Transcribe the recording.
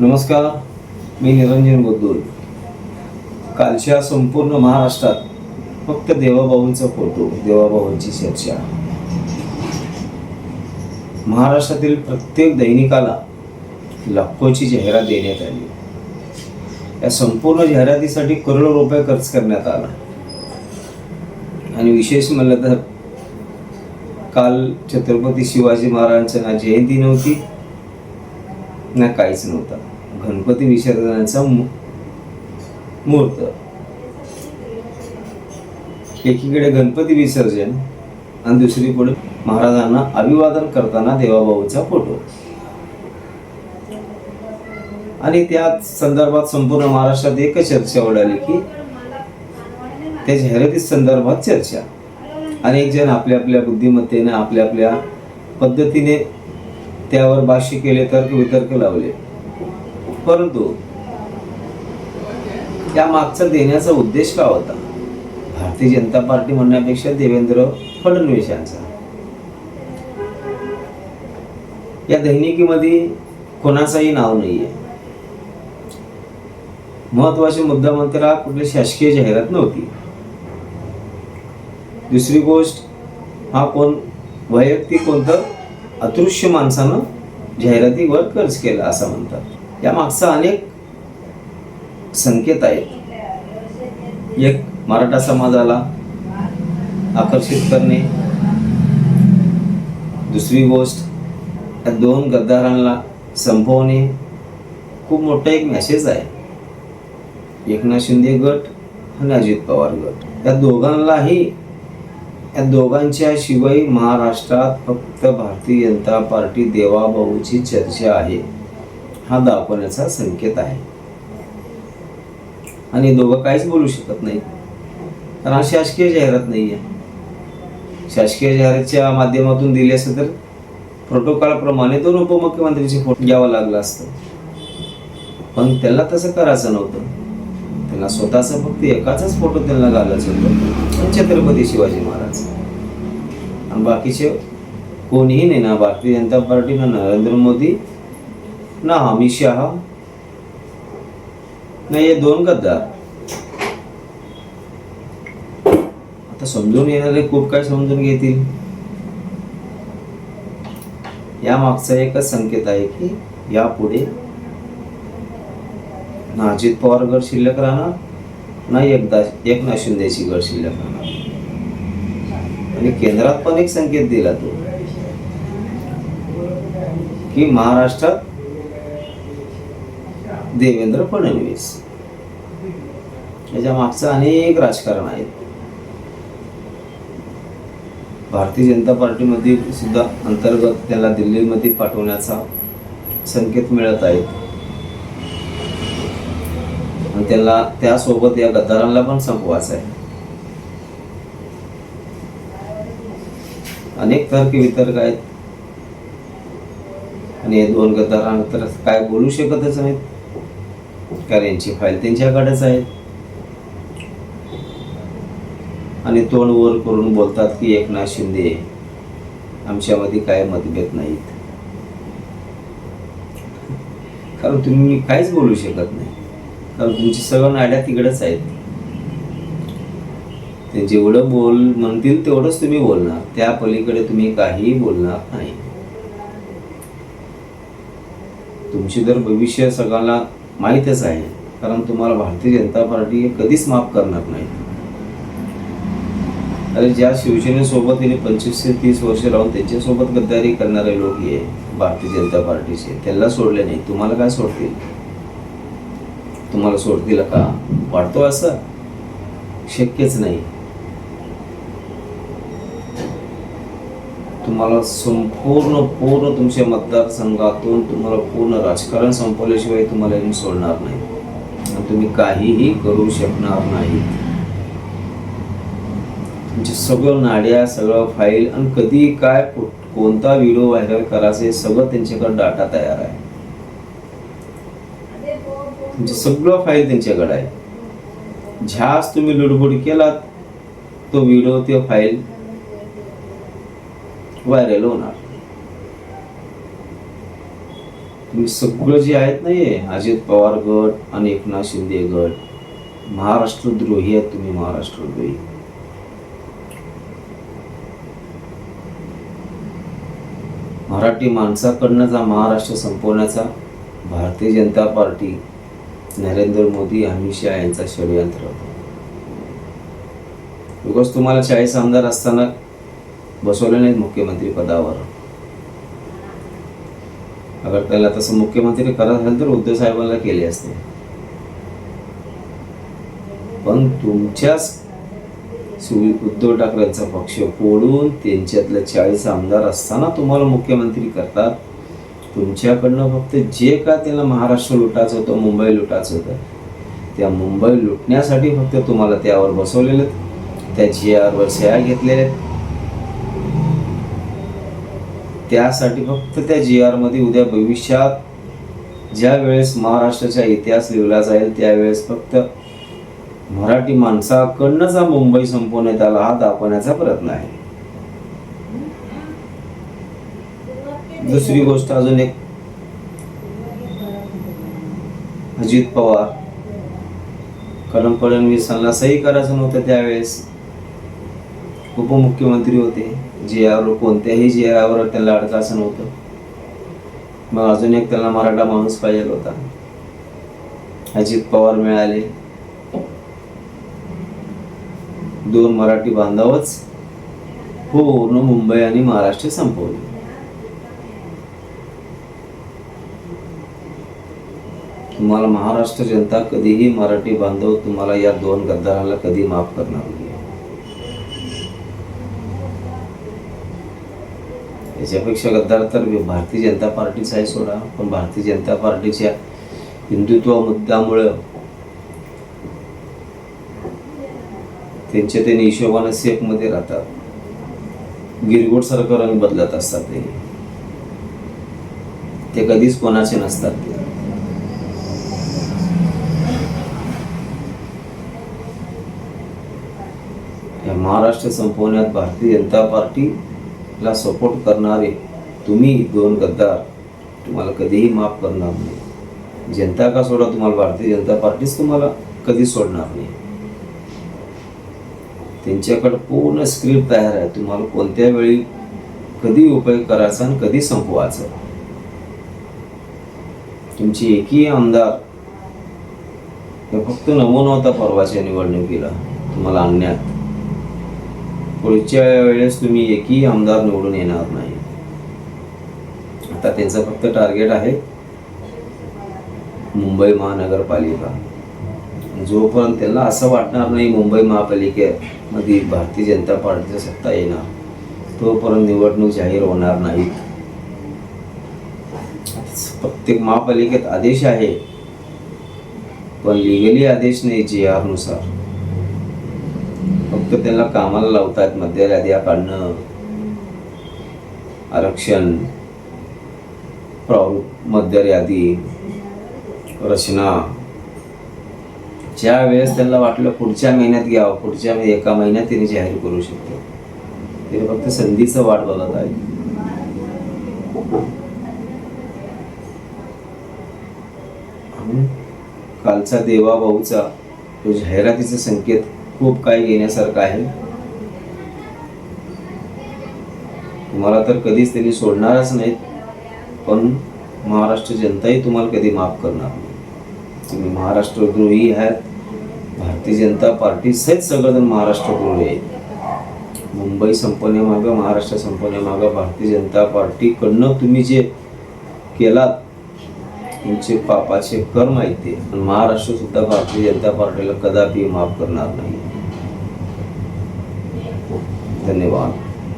नमस्कार मी निरंजन बोद्दूल कालच्या संपूर्ण महाराष्ट्रात फक्त देवाभाऊंचा फोटो देवाबाबूंची चर्चा. महाराष्ट्रातील प्रत्येक दैनिकाला लाखोची जाहिरात देण्यात आली. या संपूर्ण जाहिरातीसाठी करोडो रुपये खर्च करण्यात आला. आणि विशेष म्हणलं तर काल छत्रपती शिवाजी महाराजांच्या जयंती नव्हती ना काहीच नव्हता. गणपती विसर्जनाचा मुहूर्त. एकीकडे गणपती विसर्जन आणि दुसरीकडे महाराजांना अभिवादन करताना देवाभाऊचा फोटो. आणि त्या संदर्भात संपूर्ण महाराष्ट्रात एकच चर्चा उडाली की त्या जाहिराती संदर्भात चर्चा. अनेक जण आपल्या आपल्या बुद्धिमत्तेने आपल्या आपल्या पद्धतीने त्यावर भाष्य केले तर्क वितर्क लावले. परंतु त्या मागचा देण्याचा उद्देश का होता? भारतीय जनता पार्टी म्हणण्यापेक्षा देवेंद्र फडणवीस यांचा या दैनिकीमध्ये कोणाचाही नाव नाहीये. महत्त्वाचे मुद्दा म्हणते हा कुठली शासकीय जाहिरात नव्हती. दुसरी गोष्ट हा कोण वैयक्तिक कोणतं अदृश्य माणसानं जाहिरातीवर खर्च केला असं म्हणतात. या मागचा अनेक संकेत आहेत. एक मराठा समाजाला आकर्षित करणे. दुसरी गोष्ट या दोन गद्दारांना संपवणे. खूप मोठा एक मेसेज आहे. एकनाथ शिंदे गट आणि अजित पवार गट. या दोघांनाही या दोघांच्या शिवाय महाराष्ट्रात फक्त भारतीय जनता पार्टी देवाभाऊची चर्चा आहे हा दाखवण्याचा संकेत आहे. आणि दोघं काहीच बोलू शकत नाही कारण हा शासकीय जाहिरात नाही आहे शासकीय जाहिरातीच्या माध्यमातून दिली असतं तर प्रोटोकॉलप्रमाणे दोन उपमुख्यमंत्र्यांचे फोटो घ्यावं लागलं असतं. पण त्यांना तसं करायचं नव्हतं. त्यांना स्वतःचा फक्त एकाचाच फोटो त्यांना घालायचं होतं. छत्रपती शिवाजी महाराज. आणि बाकीचे कोणीही नाही ना. भारतीय जनता पार्टी ना नरेंद्र मोदी ना अमित शहा ना हे दोन गद्दार. आता समजून येणारे खूप काय समजून घेतील. या मागचा एकच संकेत आहे की यापुढे ना अजित पवार गड शिल्लक राहणार ना एकदा एकनाथ शिंदेची गड शिल्लक राहणार. आणि केंद्रात पण एक संकेत दिला तो. की महाराष्ट्रात देवेंद्र फडणवीस याच्या मागचं अनेक राजकारण आहेत. भारतीय जनता पार्टीमध्ये सुद्धा अंतर्गत त्याला दिल्लीमध्ये पाठवण्याचा संकेत मिळत आहेत. आणि त्याला त्यासोबत या गद्दारांना पण संपवायचं आहे. अनेक तर्क वितर्क आहेत. आणि हे दोन गद्दारांना काय बोलू शकतच नाहीत. कारण यांची फाईल त्यांच्याकडेच आहे. आणि तोंड वर करून बोलतात की एकनाथ शिंदे आमच्यामध्ये काय मतभेद नाहीत. कारण तुम्ही काहीच बोलू शकत नाही. कारण तुमची सगळं नाड्या तिकडेच आहेत. ते जेवढं बोल म्हणतील तेवढंच तुम्ही बोलणार. त्या पलीकडे तुम्ही काहीही बोलणार नाही. तुमची तर भविष्य सगळ्यांना माहीतच आहे. कारण तुम्हाला भारतीय जनता पार्टी कधीच माफ करणार नाही. अरे ज्या शिवसेनेसोबत तिने पंचवीस ते तीस वर्ष राहून त्यांच्यासोबत गद्दारी करणारे लोक हे भारतीय जनता पार्टीचे त्यांना सोडले नाही. तुम्हाला काय सोडतील? तुम्हाला सोडतील का? वाटतो असं? शक्यच नाही. तुम्हाला संपूर्ण पूर्ण तुमच्या मतदारसंघातून तुम्हाला पूर्ण राजकारण संपवल्याशिवाय तुम्हाला यांनी सोडणार नाही. तुम्ही काहीही करू शकणार नाही. तुमचे सगळं नाड्या सगळं फाईल आणि कधी काय कोणता व्हिडिओ व्हायरल करायचे हे सगळं त्यांच्याकडे डाटा तयार आहे. तुमचे सगळं फाईल त्यांच्याकडे आहे. झ्यास तुम्ही लुडबुड केलात तो व्हिडिओ ते फाईल व्हायरल होणार. तुम्ही सगळं जे आहेत ना हे अजित पवार गट आणि एकनाथ शिंदे गट महाराष्ट्रद्रोही आहेत तुम्ही महाराष्ट्रद्रोही मराठी माणसाकडनं जा महाराष्ट्र संपवण्याचा भारतीय जनता पार्टी नरेंद्र मोदी अमित शहा यांचा षडयंत्र होता. बिकॉज तुम्हाला चाळीस आमदार असताना बसवले नाहीत मुख्यमंत्री पदावर. अगर त्याला तसं मुख्यमंत्री करत असेल तर उद्धव साहेबांना केले असते. पण तुमच्याच उद्धव ठाकरेंचा पक्ष फोडून त्यांच्यातले चाळीस आमदार असताना तुम्हाला मुख्यमंत्री करतात. तुमच्याकडनं फक्त जे का त्यांना महाराष्ट्र लुटायचं होतं मुंबई लुटायचं होतं त्या मुंबई लुटण्यासाठी फक्त तुम्हाला त्यावर बसवलेलं त्या जी आरवर सह्या घेतलेल्या आहेत. त्यासाठी फक्त त्या जी मध्ये उद्या भविष्यात ज्या वेळेस महाराष्ट्राचा इतिहास लिहिला जाईल त्यावेळेस फक्त मराठी माणसाकडनंच हा मुंबई संपवण्यात आला हा दाखवण्याचा प्रयत्न आहे. दुसरी गोष्ट अजून एक. अजित पवार. कारण फडणवीसांना सही करायचं नव्हतं त्यावेळेस. उपमुख्यमंत्री होते. जियावर कोणत्याही जियावर त्यांना अडकायचं नव्हतं. मग अजून एक त्यांना मराठा माणूस पाहिजे होता. अजित पवार मिळाले. दोन मराठी बांधवच पूर्ण मुंबई आणि महाराष्ट्र संपवले. तुम्हाला महाराष्ट्र जनता कधीही मराठी बांधव तुम्हाला या दोन गद्दाराला कधी माफ करणार नाही. याच्यापेक्षा गद्दार तर भारतीय जनता पार्टीच आहे सोडा पण भारतीय जनता पार्टीच्या हिंदुत्व मुद्द्यामुळं त्यांच्या त्यांनी हिशोबानं सेफमध्ये राहतात. गिरगोट रंग बदलत असतात ते. ते कधीच कोणाचे नसतात ते. महाराष्ट्र संपवण्यात भारतीय जनता पार्टी ला सपोर्ट करणारे तुम्ही दोन गद्दार तुम्हाला कधीही माफ करणार नाही. जनता का सोडा तुम्हाला? भारतीय जनता पार्टीच तुम्हाला कधी सोडणार नाही. त्यांच्याकडे पूर्ण स्क्रिप्ट तयार आहे. तुम्हाला कोणत्या वेळी कधी उपयोग करायचा आणि कधी संपवायचा? तुमची एकही आमदार हे फक्त नमुना होता परवाच्या निवडणुकीला तुम्हाला आणण्यात पुढच्या वेळेस तुम्ही एकही आमदार निवडून येणार नाही. आता त्यांचं फक्त टार्गेट आहे मुंबई महानगरपालिका. जोपर्यंत त्यांना असं वाटणार नाही मुंबई महापालिकेमध्ये भारतीय जनता पार्टीची सत्ता येणार तोपर्यंत निवडणूक जाहीर होणार नाहीत. प्रत्येक महापालिकेत आदेश आहे पण लिगली आदेश नाही जी आर तर फक्त त्यांना कामाला लावतात मध्य याद्या काढणं आरक्षण प्रारूप मध्य रचना. ज्या वेळेस त्यांना वाटलं पुढच्या महिन्यात घ्यावं पुढच्या एका महिन्यात त्यांनी जाहीर करू शकतो ते फक्त संधीचं वाट बघत आहे कालचा देवा भाऊचा तो जाहिरातीचा संकेत खूप काही घेण्यासारखं आहे. तुम्हाला तर कधीच त्यांनी सोडणारच नाहीत पण महाराष्ट्र जनताही तुम्हाला कधी माफ करणार नाही. तुम्ही महाराष्ट्रद्रोही आहात भारतीय जनता पार्टी सहित सगळेजण महाराष्ट्रद्रोही आहेत. मुंबई संपवण्यामागं महाराष्ट्र संपवण्यामागं भारतीय जनता पार्टीकडनं तुम्ही जे केलात तुमचे पापाचे कर्म आहेत ते. पण महाराष्ट्र सुद्धा भारतीय जनता पार्टीला कदापि माफ करणार नाही. धन्यवाद